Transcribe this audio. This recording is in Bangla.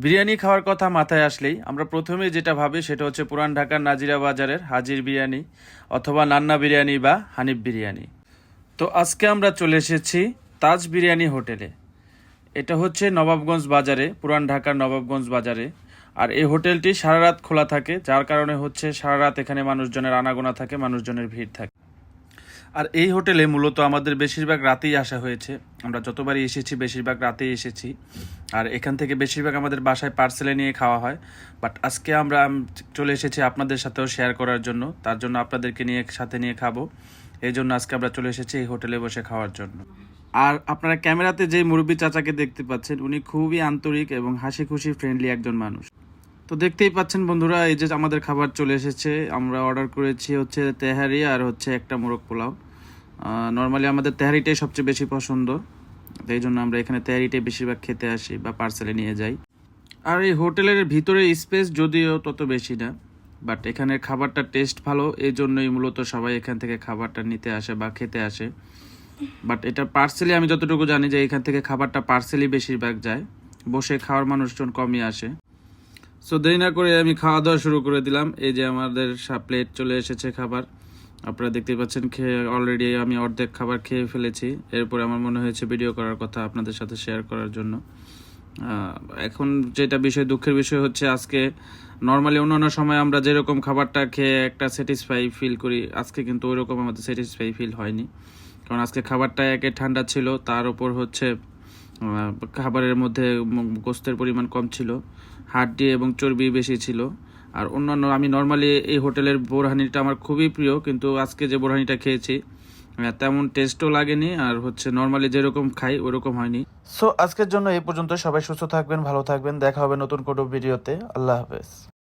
বিরিয়ানি খাওয়ার কথা মাথায় আসলেই আমরা প্রথমে যেটা ভাবি সেটা হচ্ছে পুরান ঢাকার নাজিরা বাজারের হাজির বিরিয়ানি অথবা নান্না বিরিয়ানি বা হানিফ বিরিয়ানি। তো আজকে আমরা চলে এসেছি তাজ বিরিয়ানি হোটেলে। এটা হচ্ছে নবাবগঞ্জ বাজারে, পুরান ঢাকার নবাবগঞ্জ বাজারে। আর এই হোটেলটি সারা রাত খোলা থাকে, যার কারণে হচ্ছে সারা রাত এখানে মানুষজনের আনাগোনা থাকে, মানুষজনের ভিড় থাকে। আর এই হোটেলে মূলত আমাদের বেশিরভাগ রাতেই আসা হয়েছে। আমরা যতবারই এসেছি, বেশিরভাগ রাতেই এসেছি। আর এখান থেকে বেশিরভাগ আমাদের বাসায় পার্সেলে নিয়ে খাওয়া হয়। বাট আজকে আমরা চলে এসেছি আপনাদের সাথেও শেয়ার করার জন্য। তার জন্য আপনাদেরকে নিয়ে, সাথে নিয়ে খাব। এই জন্য আজকে আমরা চলে এসেছি এই হোটেলে বসে খাওয়ার জন্য। আর আপনারা ক্যামেরাতে যে মুরব্বী চাচাকে দেখতে পাচ্ছেন, উনি খুবই আন্তরিক এবং হাসি খুশি ফ্রেন্ডলি একজন মানুষ। তো দেখতেই পাচ্ছেন বন্ধুরা, এই যে আমাদের খাবার চলে এসেছে। আমরা অর্ডার করেছি হচ্ছে তেহারি আর হচ্ছে একটা মোরগ পোলাও। নর্মালি আমাদের তেহারিটাই সবচেয়ে বেশি পছন্দ। তো এই জন্য আমরা এখানে তেহারিটাই বেশিরভাগ খেতে আসি বা পার্সেলে নিয়ে যাই। আর এই হোটেলের ভিতরে স্পেস যদিও তত বেশি না বাট এখানের খাবারটা টেস্ট ভালো, এই জন্যই মূলত সবাই এখান থেকে খাবারটা নিতে আসে বা খেতে আসে। বাট এটা পার্সেলি আমি যতটুকু জানি যে এখান থেকে খাবারটা পার্সেলি বেশিরভাগ যায়। বসে খাওয়ার মানুষজন কমই আসে। সো দেরি না করে আমি খাওয়া দাওয়া শুরু করে দিলাম। এই যে আমাদের প্লেট চলে এসেছে খাবার। আপনারা দেখতে পাচ্ছেন খেয়ে অলরেডি আমি অর্ধেক খাবার খেয়ে ফেলেছি। এরপরে আমার মনে হয়েছে ভিডিও করার কথা আপনাদের সাথে শেয়ার করার জন্য। এখন যেটা বিষয়, দুঃখের বিষয় হচ্ছে আজকে নর্মালি অন্যান্য সময় আমরা যেরকম খাবারটা খেয়ে একটা স্যাটিসফাই ফিল করি, আজকে কিন্তু ওইরকম আমাদের স্যাটিসফাই ফিল হয়নি। কারণ আজকে খাবারটা একে ঠান্ডা ছিল, তার উপর হচ্ছে খাবারের মধ্যে গোস্তের পরিমাণ কম ছিল, হাড্ডি এবং চর্বি বেশি ছিল। আর অন্যান্য, আমি নর্মালি এই হোটেলের বোরহানিটা আমার খুবই প্রিয়, কিন্তু আজকে যে বোরহানিটা খেয়েছি তেমন টেস্টও লাগেনি আর হচ্ছে নর্মালি যেরকম খাই, ওরকম হয়নি। সো আজকের জন্য এই পর্যন্ত সবাই সুস্থ থাকবেন, ভালো থাকবেন। দেখা হবে নতুন কোনো ভিডিওতে আল্লাহ হাফেজ।